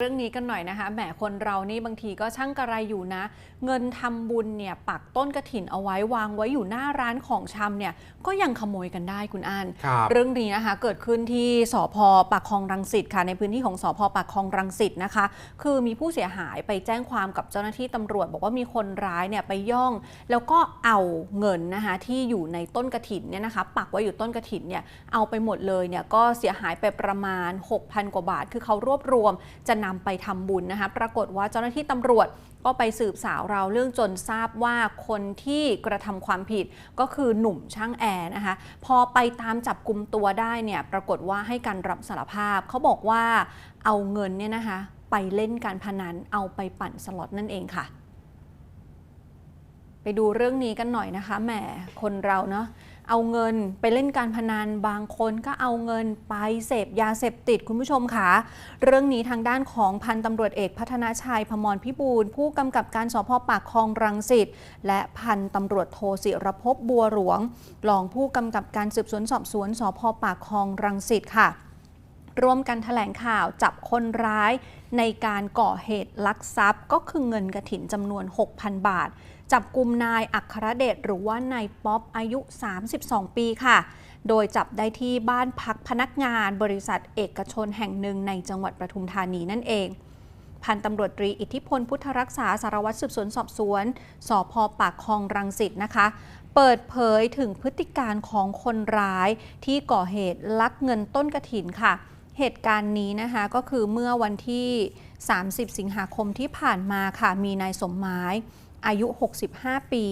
เรื่องนี้กันหน่อยนะคะแหมคนเรานี่บางทีก็ช่างกระไรอยู่นะ เงินทำบุญเนี่ยปักต้นกระถินเอาไว้วางไว้อยู่หน้าร้านของชำเนี่ยก็ยังขโมยกันได้คุณอันครับเรื่องนี้นะคะเกิดขึ้นที่สพปากคลองรังสิตค่ะในพื้นที่ของสพปากคลองรังสิตนะคะ คือมีผู้เสียหายไปแจ้งความกับเจ้าหน้าที่ตำรวจ บอกว่ามีคนร้ายเนี่ยไปย่อง แล้วก็เอาเงินนะคะที่อยู่ในต้นกระถินเนี่ยนะคะปักไว้อยู่ต้นกระถินเนี่ยเอาไปหมดเลยเนี่ยก็เสียหายไปประมาณ 6,000 กว่าบาท คือเขารวบรวมจะนำไปทำบุญนะคะปรากฏว่าเจ้าหน้าที่ตำรวจก็ไปสืบสาวเราเรื่องจนทราบว่าคนที่กระทำความผิดก็คือหนุ่มช่างแอร์นะคะพอไปตามจับกลุ่มตัวได้เนี่ยปรากฏว่าให้การรับสารภาพเขาบอกว่าเอาเงินเนี่ยนะคะไปเล่นการพนันเอาไปปั่นสล็อตนั่นเองค่ะ ไปดูเรื่องนี้กันหน่อยนะคะแหมคนเราเนาะ เอาเงินไปเล่นการพนันบางคนก็เอาเงินไปเสพยาเสพติดคุณผู้ชมค่ะเรื่องนี้ทางด้านของพันตำรวจเอกพัฒนาชัยพมรพิบูลผู้กำกับการสพปากคลองรังสิตและพันตำรวจโทศิรภพบัวหลวงรองผู้กำกับการสืบสวนสอบสวนสพปากคลองรังสิตค่ะ ร่วมกันแถลงข่าวจับคนร้ายในการก่อเหตุลักทรัพย์ ก็คือเงินกระถินจำนวน 6,000 บาท จับกลุ่มนายอัครเดชหรือว่านายป๊อปอายุ 32 ปีค่ะ โดยจับได้ที่บ้านพักพนักงานบริษัทเอกชนแห่งหนึ่งในจังหวัดปทุมธานีนั่นเองพันตำรวจตรีอิทธิพลพุทธรักษาสารวัตรสืบสวนสอบสวนสพปากคลองรังสิตนะคะ เปิดเผยถึงพฤติการของคนร้ายที่ก่อเหตุลักเงินต้นกระถินค่ะ เหตุการณ์นี้นะคะก็คือเมื่อวันที่ 30 สิงหาคมที่ผ่านมาค่ะ มีนายสมหมายอายุ 65 ปี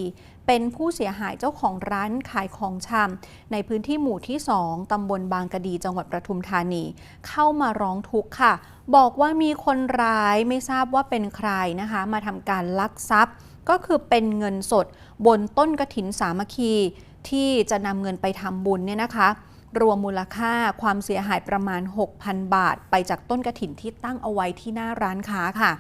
เป็นผู้เสียหายเจ้าของร้านขายของชำในพื้นที่หมู่ที่ 2 ตำบลบางกะดี จังหวัดประทุมธานี เข้ามาร้องทุกข์ค่ะ บอกว่ามีคนร้ายไม่ทราบว่าเป็นใครนะคะ มาทำการลักทรัพย์ ก็คือเป็นเงินสดบนต้นกระถินสามัคคี ที่จะนำเงินไปทำบุญเนี่ยนะคะ รวมมูลค่าความเสียหายประมาณ 6,000 บาท ไปจากต้นกระถินที่ตั้งเอาไว้ที่หน้าร้านค้าค่ะ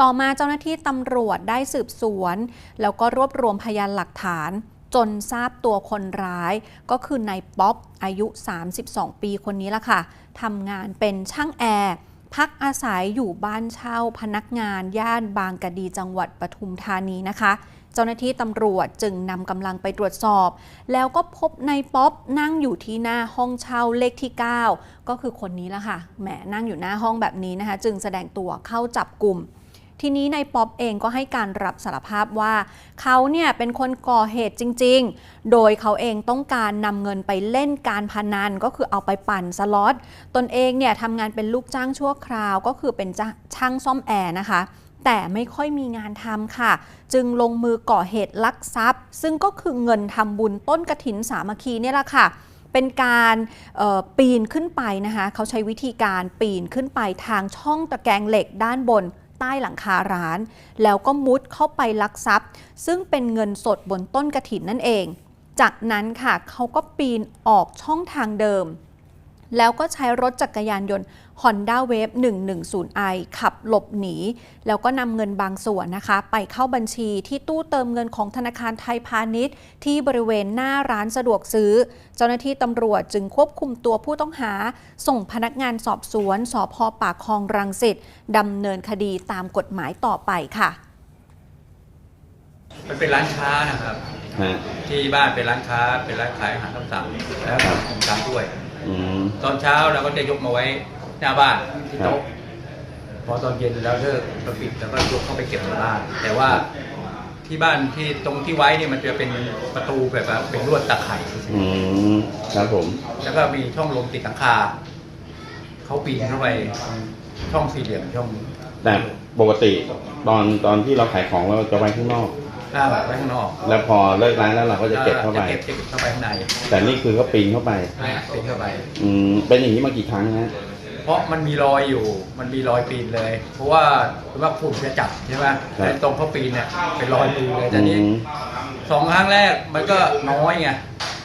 ต่อมาเจ้าหน้าที่ตำรวจได้สืบสวน แล้วก็รวบรวมพยานหลักฐาน จนทราบตัวคนร้าย ก็คือนายป๊อปอายุ 32 ปีคนนี้ละค่ะทำงานเป็นช่างแอร์พักอาศัยอยู่บ้านเช่าพนักงานย่านบางกะดีจังหวัดปทุมธานีนะคะ เจ้าหน้าที่ตำรวจจึงนำกำลังไปตรวจสอบ แล้วก็พบนายป๊อปนั่งอยู่ที่หน้าห้องเช่าเลขที่ 9 ก็คือคนนี้ละค่ะ แหมนั่งอยู่หน้าห้องแบบนี้นะคะ จึงแสดงตัวเข้าจับกลุ่ม ทีนี้นายป๊อปเองก็ให้การรับสารภาพว่า เขาเนี่ยเป็นคนก่อเหตุจริง ๆ โดยเขาเองต้องการนำเงินไปเล่นการพนันก็คือเอาไปปั่นสล็อต ตนเองเนี่ยทำงานเป็นลูกจ้างชั่วคราวก็คือเป็นช่างซ่อมแอร์นะคะ แต่ไม่ค่อยมีงานทำค่ะ จึงลงมือก่อเหตุลักทรัพย์ ซึ่งก็คือเงินทำบุญต้นกระถินสามัคคีเนี่ยแหละค่ะ เป็นการปีนขึ้นไปนะคะเขาใช้วิธีการปีนขึ้นไปทางช่องตะแกรงเหล็กด้านบนใต้หลังคาร้าน แล้วก็มุดเข้าไปลักทรัพย์ ซึ่งเป็นเงินสดบนต้นกระถินนั่นเอง จากนั้นค่ะเขาก็ปีนออกช่องทางเดิม แล้วก็ใช้รถจักรยานยนต์ Honda Wave 110i ขับหลบหนี แล้วก็นำเงินบางส่วนนะคะ ไปเข้าบัญชีที่ตู้เติมเงินของธนาคารไทยพาณิชย์ ที่บริเวณหน้าร้านสะดวกซื้อ เจ้าหน้าที่ตำรวจจึงควบคุมตัวผู้ต้องหา ส่งพนักงานสอบสวนสพปากคลองรังสิตดำเนินคดีตามกฎหมายต่อไปค่ะ มันเป็นร้านค้านะครับฮะที่บ้านเป็นร้านค้าเป็นร้านขายอาหารตามสั่งแล้วครับผมตามด้วย อืม ตอนเช้าเราก็จะยกมาไว้หน้าบ้านที่โต๊ะครับพอตอนเย็นแล้วเลิกเราปิดแล้วก็ยกเข้าไปเก็บในบ้าน แต่ว่าที่บ้านที่ตรงที่ไว้เนี่ยมันจะเป็นประตูแบบว่าเป็นลวดตะไคร่อืม ครับผม แล้วก็มีช่องลมติดหลังคาเขาปีนเข้าไปช่องสี่เหลี่ยมช่อง แต่ปกติตอนตอนที่เราขายของเราจะไว้ข้างนอก หน้าไว้ข้างนอกแล้วพอเลิกร้านแล้วเราก็จะเก็บเข้าไป จะเก็บจะเก็บเข้าไปข้างในแต่นี่คือเขาปีนเข้าไปปีนเข้าไป อืม เป็นอย่างนี้มากี่ครั้งนะเพราะมันมีรอยอยู่ มันมีรอยปีนเลย เพราะว่าเพราะว่าฝุ่นจะจับใช่ไหมไอ้ตรงเขาปีนเนี่ยเป็นรอยปีนเลยแต่นี้อืม สองครั้งแรกมันก็น้อยไง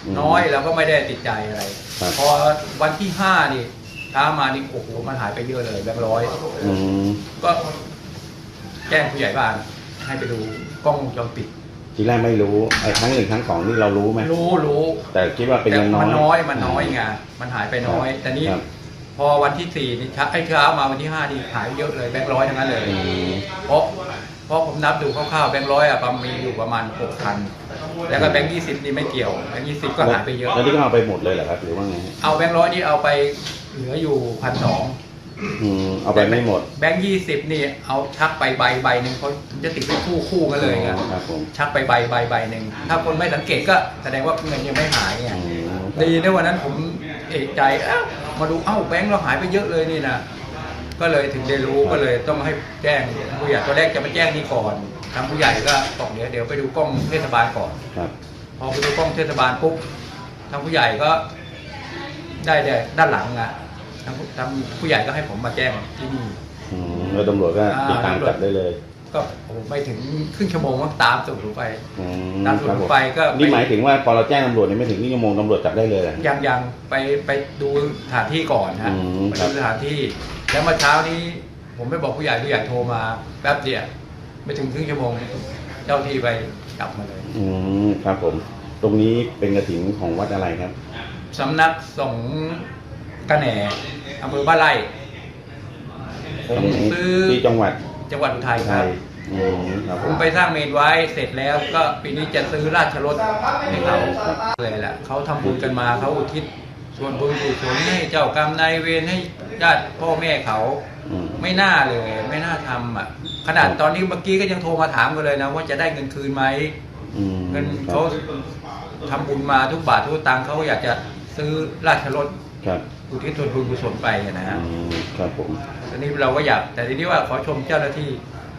อืมน้อยเราก็ไม่ได้ติดใจอะไร ครับ พอวันที่ห้านี่เช้ามานี่โอ้โหมันหายไปเยอะเลยแบงค์ร้อย อืม ก็แจ้งผู้ใหญ่บ้าน ให้ไปดูกล้องวงจรปิด ทีแรกไม่รู้ไอ้ครั้งหนึ่งครั้งสองนี่เรารู้ไหมรู้รู้แต่คิดว่าเป็นแต่เงินน้อยมันน้อยมันน้อยไงมันหายไปน้อยแต่นี่ครับ พอวันที่สี่นี่เช้าไอ้เช้ามาวันที่ห้านี่หายเยอะเลยแบงค์ร้อยทั้งนั้นเลย อืมเพราะเพราะผมนับดูคร่าวๆแบงค์ร้อยอะประมาณมีอยู่ประมาณหกพันแล้วก็แบงค์ยี่สิบนี่ไม่เกี่ยวแบงค์ยี่สิบก็หายไปเยอะ แล้วนี่ก็เอาไปหมดเลยเหรอครับหรือว่าไงฮะเอาแบงค์ร้อยนี่เอาไปเหลืออยู่พันสอง อืมเอาไปไม่หมดแบงค์ยี่สิบนี่เอาชักไปใบใบหนึ่งเขาจะติดเป็นคู่คู่กันเลยไงอ๋อครับผมชักไปใบใบใบหนึ่งถ้าคนไม่สังเกตก็แสดงว่าเงินยังไม่หายไงอืมดีนะวันนั้นผมเอกใจเอ้ามาดูเอ้าแบงค์เราหายไปเยอะเลยนี่นะก็เลยถึงได้รู้ก็เลยต้องให้แจ้งผู้ใหญ่ตัวแรกจะมาแจ้งนี่ก่อนทางผู้ใหญ่ก็บอกเดี๋ยวเดี๋ยวไปดูกล้องเทศบาลก่อนครับพอไปดูกล้องเทศบาลปุ๊บทางผู้ใหญ่ก็ได้แต่ด้านหลังอะ ทางผู้ทางผู้ใหญ่ก็ให้ผมมาแจ้งที่นี่ อืมแล้วตำรวจก็อ่า ติดตามจับได้เลยก็โอ้โหไม่ถึงครึ่งชั่วโมงก็ตามสูผมไป อืมตามคสูรับผผมมไปก็ไปนี่หมายถึงว่าพอเราแจ้งตำรวจเนี่ยไม่ถึงครึ่งชั่วโมงตำรวจจับได้เลยเหรอ ยังยังไปไปดูสถานที่ก่อนฮะอืมไปครัดูบ สถานที่ แล้วเมื่อเช้านี้ ผมไม่บอกผู้ใหญ่ผู้ใหญ่โทรมาแป๊บเดียวไม่ถึงครึ่งชั่วโมงเจ้าที่ไปจับมาเลยอืมครับผม ตรงนี้เป็นกระถิ่นของวัดอะไรครับ สำนักสงฆ์ กระแหน่อำเภอบ้านไร่ผมตรงนี้ซื้อที่จังหวัดจังหวัดอุทัยคไทรับ ยอืมครับผผมมไปสร้างเมนไว้เสร็จแล้วก็ปีนี้จะซื้อราชรถให้เขาเลยแหละเขาทำบุญกันมาเขาอุทิศส่วนบุญกุศลให้เจ้ากรรมนายเวรให้ญาติพ่อแม่เขา อืม ไม่น่าเลยไม่น่าทำอะ ขนาดตอนนี้เมื่อกี้ก็ยังโทรมาถามกันเลยนะว่าจะได้เงินคืนไหมอืมเงินครัเขาบทำบุญมาทุกบาททุกตังค์เขาอยากจะซื้อราชรถ ครับอุทิศส่วนบุญกุศลไปอะนะฮะอืมครับผมตอนนี้เราก็อยากแต่ทีนี้ว่าขอชมเจ้าหน้าที่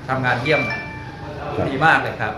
ทำงานเยี่ยมครับ ดีมากเลยครับ